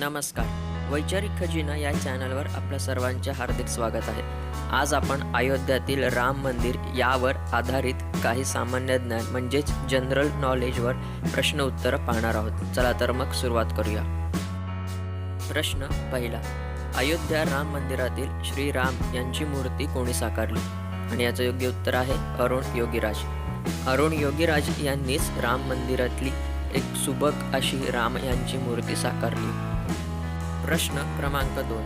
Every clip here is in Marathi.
नमस्कार. वैचारिक खजिना या चॅनलवर आपल्या सर्वांचे हार्दिक स्वागत आहे. आज आपण अयोध्यातील राम मंदिर यावर आधारित काही सामान्य ज्ञान म्हणजेच जनरल नॉलेजवर प्रश्न उत्तरं पाहणार आहोत. चला तर मग सुरुवात करूया. प्रश्न पहिला. अयोध्या राम मंदिरातील श्रीराम यांची मूर्ती कोणी साकारली? आणि याचं योग्य उत्तर आहे अरुण योगीराज. अरुण योगीराज यांनीच राम मंदिरातली एक सुबक अशी राम यांची मूर्ती साकारली. प्रश्न क्रमांक दोन.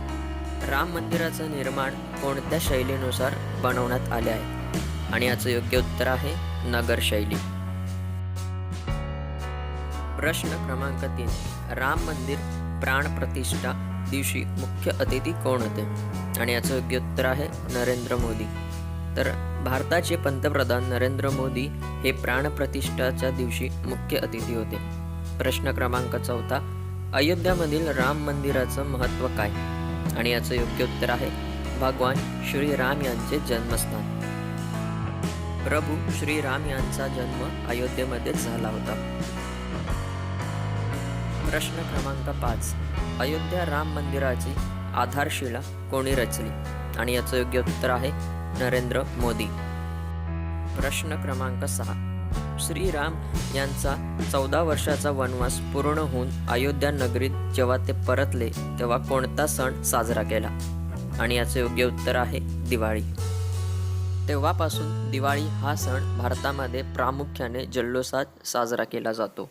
राम मंदिराचं निर्माण कोणत्या शैलीनुसार बनवण्यात आले आहे? आणि याचं योग्य उत्तर आहे नगर शैली. प्रश्न क्रमांक तीन. राम मंदिर प्राण प्रतिष्ठा दिवशी मुख्य अतिथी कोण होते? आणि याचं योग्य उत्तर आहे नरेंद्र मोदी. तर भारताचे पंतप्रधान नरेंद्र मोदी हे प्राणप्रतिष्ठाच्या दिवशी मुख्य अतिथी होते. प्रश्न क्रमांक चौथा. अयोध्यामधील राम मंदिराचं महत्त्व काय? आणि याचं योग्य उत्तर आहे भगवान श्रीराम यांचे जन्मस्थान. प्रभू श्रीराम यांचा जन्म अयोध्येमध्येच झाला होता. प्रश्न क्रमांक पाच. अयोध्या राम मंदिराची आधारशिला कोणी रचली? आणि याचं योग्य उत्तर आहे नरेंद्र मोदी. प्रश्न क्रमांक सहा. श्रीराम यांचा चौदा वर्षाचा वनवास पूर्ण होऊन अयोध्या नगरीत जेव्हा ते परतले तेव्हा कोणता सण साजरा केला? आणि याचे योग्य उत्तर आहे दिवाळी. तेव्हापासून दिवाळी हा सण भारतामध्ये प्रामुख्याने जल्लोषात साजरा केला जातो.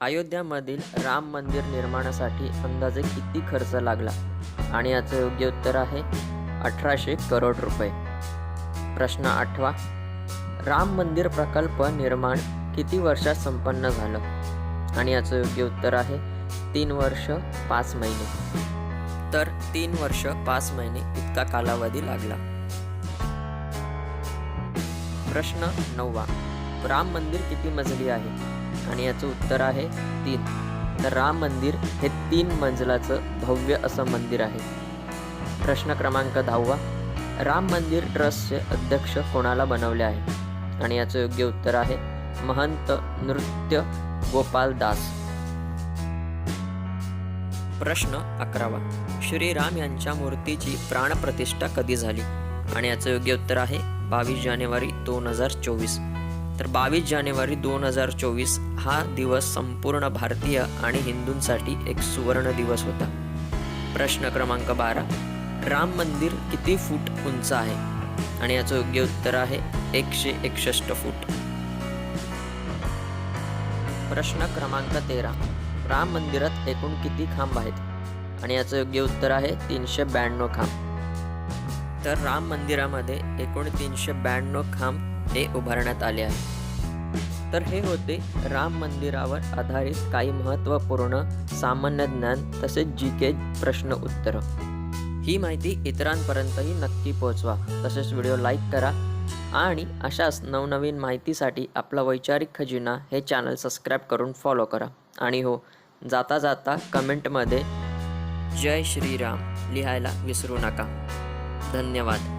अयोध्यामधील राम मंदिर निर्माणासाठी अंदाजे किती खर्च लागला? आणि याचं योग्य उत्तर आहे अठराशे करोड रुपये. प्रश्न आठवा. राम मंदिर प्रकल्प निर्माण किती वर्षात संपन्न झालं? आणि याचं योग्य उत्तर आहे तीन वर्ष पाच महिने. तर तीन वर्ष पाच महिने इतका कालावधी लागला. प्रश्न नववा. राम मंदिर किती मजली आहे? आणि याचं उत्तर आहे तीन. तर राम मंदिर हे तीन मंजलाचं भव्य असं मंदिर आहे. प्रश्न क्रमांक दहावा. राम मंदिर ट्रस्टचे अध्यक्ष कोणाला बनवले आहे? आणि याचं योग्य उत्तर आहे महंत नृत्य गोपाल दास. प्रश्न अकरावा. श्रीराम यांच्या मूर्तीची प्राणप्रतिष्ठा कधी झाली? आणि याचं योग्य उत्तर आहे बावीस जानेवारी दोन हजार चोवीस. तर बावीस जानेवारी दोन हजार चोवीस हा दिवस संपूर्ण भारतीय आणि हिंदूंसाठी एक सुवर्ण दिवस होता. प्रश्न क्रमांक बारा. राम मंदिर किती फूट उंच आहे? आणि याचं योग्य उत्तर आहे एकशे एकसष्ट फूट. प्रश्न क्रमांक तेरा. राम मंदिरात एकूण किती खांब आहेत? आणि याचं योग्य उत्तर आहे तीनशे ब्याण्णव खांब. तर राम मंदिरामध्ये एकूण तीनशे ब्याण्णव खांब हे उभारण्यात आले आहे तर हे होते राम मंदिरावर आधारित काही महत्त्वपूर्ण सामान्य ज्ञान तसेच जी के प्रश्न उत्तरं. ही माहिती इतरांपर्यंतही नक्की पोहोचवा. तसेच व्हिडिओ लाईक करा आणि अशाच नवनवीन माहितीसाठी आपला वैचारिक खजिना हे चॅनल सबस्क्राईब करून फॉलो करा. आणि हो जाता जाता कमेंटमध्ये जय श्रीराम लिहायला विसरू नका. धन्यवाद.